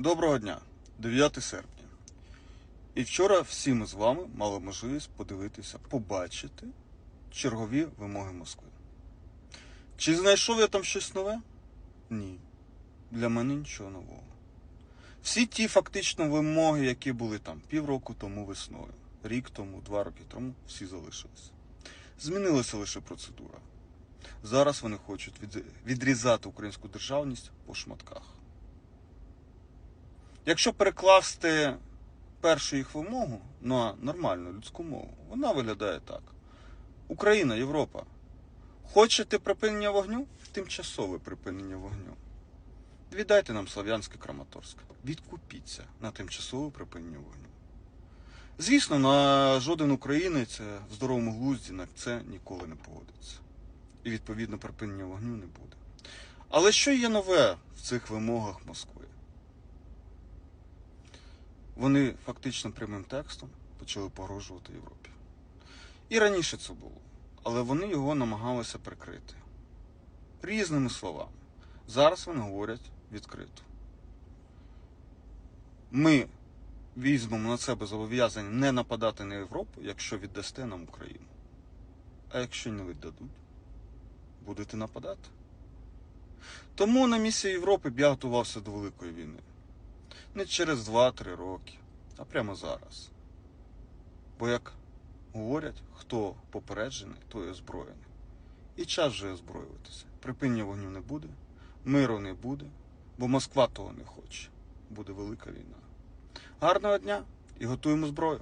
Доброго дня, 9 серпня. І вчора всі ми з вами мали можливість подивитися, побачити чергові вимоги Москви. Чи знайшов я там щось нове? Ні. Для мене нічого нового. Всі ті фактично вимоги, які були там півроку тому весною, рік тому, два роки тому, всі залишилися. Змінилася лише процедура. Зараз вони хочуть відрізати українську державність по шматках. Якщо перекласти першу їх вимогу на нормальну людську мову, вона виглядає так: Україна, Європа. Хочете припинення вогню? Тимчасове припинення вогню. Віддайте нам Слов'янське Краматорськ. Відкупіться на тимчасове припинення вогню. Звісно, на жоден українець в здоровому глузді на це ніколи не погодиться. І відповідно припинення вогню не буде. Але що є нове в цих вимогах Москви? Вони фактично прямим текстом почали погрожувати Європі. І раніше це було, але вони його намагалися прикрити різними словами. Зараз вони говорять відкрито. Ми візьмемо на себе зобов'язання не нападати на Європу, якщо віддасте нам Україну. А якщо не віддадуть, будете нападати. Тому на місці Європи я готувався до Великої війни. Не через 2-3 роки, а прямо зараз. Бо, як говорять, хто попереджений, той озброєний. І час вже озброюватися. Припинення вогню не буде, миру не буде, бо Москва того не хоче. Буде велика війна. Гарного дня і готуємо зброю.